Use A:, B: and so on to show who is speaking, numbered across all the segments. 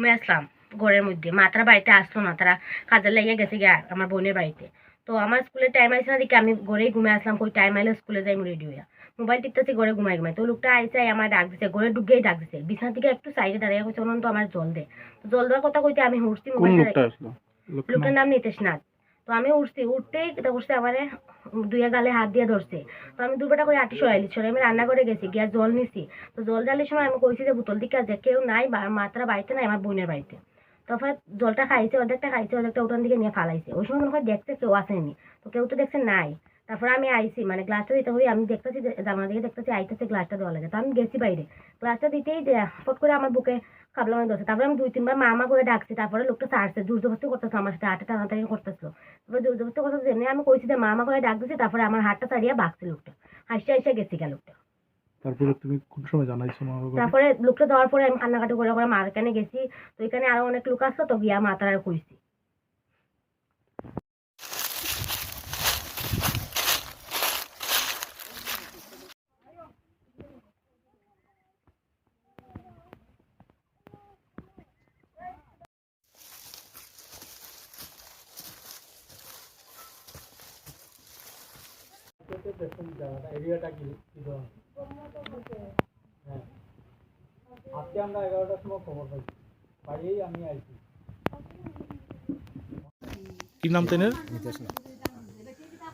A: ঘুমে আসলাম ঘরের মধ্যে। মাতারা বাড়িতে আসলো না তারা কাজে লেগে গেছে গিয়া আমার বোনের বাড়িতে। তো আমার স্কুলের টাইম আইসে না দেখি আমি ঘরেই ঘুমে আসলাম কই টাইম আইলে স্কুলে যাই রেডি হইয়া। মোবাইল টিপতেছি ঘরে ঘুমাই ঘুমাই। তো লোকটা আইসে আমার ডাক দিছে ঘরে ঢুকেই ডাক দিছে। বিছানা থেকে একটু সাইডে দাঁড়িয়ে কইছে অনন্ত আমার জল দে। তো জল দেওয়ার কথা কইতে আমি
B: কোন
A: মোবাইল
B: লোকটা লোকটার নাম?
A: নিতেশ নাথ। তো আমি উঠছি উঠতেই করছে আমারে দুইয়া গালে হাত দিয়ে ধরছে। তো আমি দুবেটা করে আটি সরাইলি সরাই আমি রান্না করে গেছি, গিয়া জল নিছি। তো জল ঢালির সময় আমি কইছি যে, বোতল দিকে যে কেউ নাই মাত্রা বাড়িতে নাই, আমার বোনের বাড়িতে। তারপরে জলটা খাইছে, অর্ধেকটা খাইছে, অর্ধেকটা উঠান দিকে নিয়ে ফালাইছে। ওই সময় মনে হয় দেখছে কেউ আসেনি, তো কেউ তো দেখছে নাই। তারপরে আমি আইছি মানে গ্লাসটা দিতে হই, আমি দেখতেছি জানলা দিকে দেখতেছি, আইতেছে, গ্লাসটা দেওয়া লাগে। তো আমি গেছি বাইরে। গ্লাসটা দিতেই ফট করে আমার বুকে খাবলামে ধরছে। তারপরে আমি দুই তিনবার মামা করে ডাকছি। তারপরে লোকটা সারছে জোর জবরদস্তি করতেছে আমার সাথে হাতে টানাটানি করতেছিল। তারপরে জোর জবরদস্তি করতেছে এমনি আমি কইছি যে মামা করে ডাক দিছি তারপরে আমার হাতটা সারিয়া ভাগছে লোকটা। হাসতে হাসতে গেছি গা লোকটা।
B: তারপরে তুমি কোন সময় জানাইছো মা?
A: তারপরে লোকটা যাওয়ার পরে আমি কান্নাকাটি করে করে মার কানে গেছি। তো এখানে আরও অনেক লোক আসতো তো গিয়া মাতার কইছি।
C: এরিয়াটা কি কি ধরনের? হ্যাঁ আজকে আমরা এগারোটার সময় খবর পাইছি পাইয়েই আমি আইছি
B: কি নাম তেনের
D: নিতেশ না।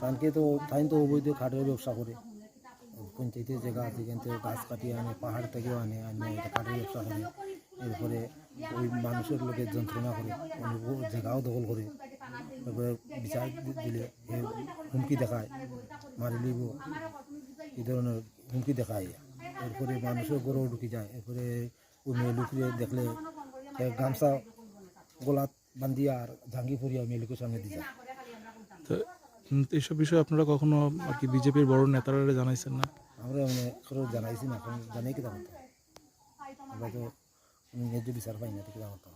D: তানকে তো তাই তো অবৈধ কাঠের ব্যবসা করে। পঞ্চায়েতের জায়গা আছে, কিন্তু গাছ কাটিয়ে আনে, পাহাড় থেকেও আনে আনে কাঠের ব্যবসা করে। এরপরে ওই মানুষের লোকে যন্ত্রণা করে জায়গাও দখল করে। তারপরে বিচার দিলে হুমকি দেখায়। মারি লিব। এই ধরনের হুমকি দেখায়। এরপরে মানুষের গরু ঢুকে যায়। এরপরে ওই মেয়ে লোকরে দেখলে গামছা গোলাত বান্ধিয়া আর জাঙ্গি পরিয়া মেয়ে লোকের সামনে দিয়ে যায়।
B: তো এইসব বিষয়ে আপনারা কখনো আর কি বিজেপির বড় নেতারা জানাইছেন না?
D: আমরা মানে কারও জানাইছি না কারণ জানাই কি জানতো আমরা তো ন্যায্য বিচার পাই না ঠিক জানতো